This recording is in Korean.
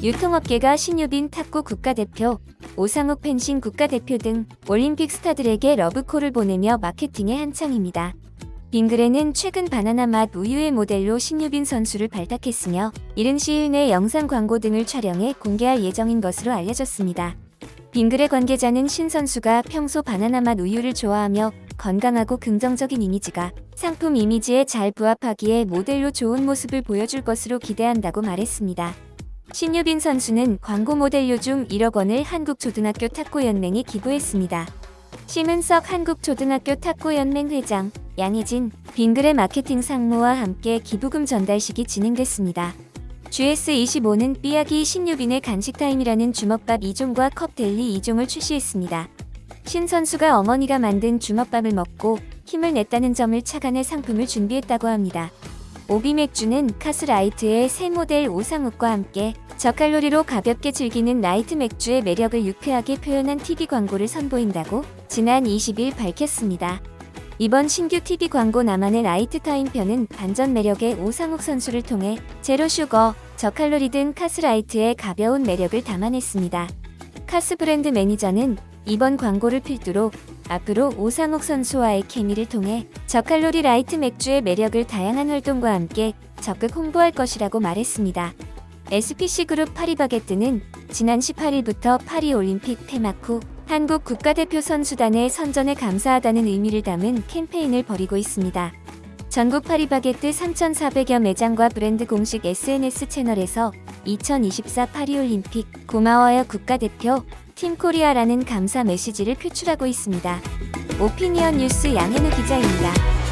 유통업계가 신유빈 탁구 국가대표, 오상욱 펜싱 국가대표 등 올림픽 스타들에게 러브콜을 보내며 마케팅에 한창입니다. 빙그레는 최근 바나나 맛 우유의 모델로 신유빈 선수를 발탁했으며 이른 시일 내 영상 광고 등을 촬영해 공개할 예정인 것으로 알려졌습니다. 빙그레 관계자는 신 선수가 평소 바나나 맛 우유를 좋아하며 건강하고 긍정적인 이미지가 상품 이미지에 잘 부합하기에 모델로 좋은 모습을 보여줄 것으로 기대한다고 말했습니다. 신유빈 선수는 광고 모델료 중 1억 원을 한국초등학교 탁구연맹에 기부했습니다. 심은석 한국초등학교 탁구연맹 회장, 양희진, 빙그레 마케팅 상무와 함께 기부금 전달식이 진행됐습니다. GS25는 삐약이 신유빈의 간식타임이라는 주먹밥 2종과 컵델리 2종을 출시했습니다. 신 선수가 어머니가 만든 주먹밥을 먹고 힘을 냈다는 점을 착안해 상품을 준비했다고 합니다. 오비맥주는 카스라이트의 새 모델 오상욱과 함께 저칼로리로 가볍게 즐기는 라이트 맥주의 매력을 유쾌하게 표현한 TV 광고를 선보인다고 지난 20일 밝혔습니다. 이번 신규 TV 광고 나만의 라이트 타임 편은 반전 매력의 오상욱 선수를 통해 제로 슈거, 저칼로리 등 카스라이트의 가벼운 매력을 담아냈습니다. 카스 브랜드 매니저는 이번 광고를 필두로 앞으로 오상욱 선수와의 케미를 통해 저칼로리 라이트 맥주의 매력을 다양한 활동과 함께 적극 홍보할 것이라고 말했습니다. SPC 그룹 파리바게뜨는 지난 18일부터 파리 올림픽 폐막 후 한국 국가대표 선수단의 선전에 감사하다는 의미를 담은 캠페인을 벌이고 있습니다. 전국 파리바게뜨 3,400여 매장과 브랜드 공식 SNS 채널에서 2024 파리올림픽 고마워요 국가대표 팀 코리아라는 감사 메시지를 표출하고 있습니다. 오피니언 뉴스 양현우 기자입니다.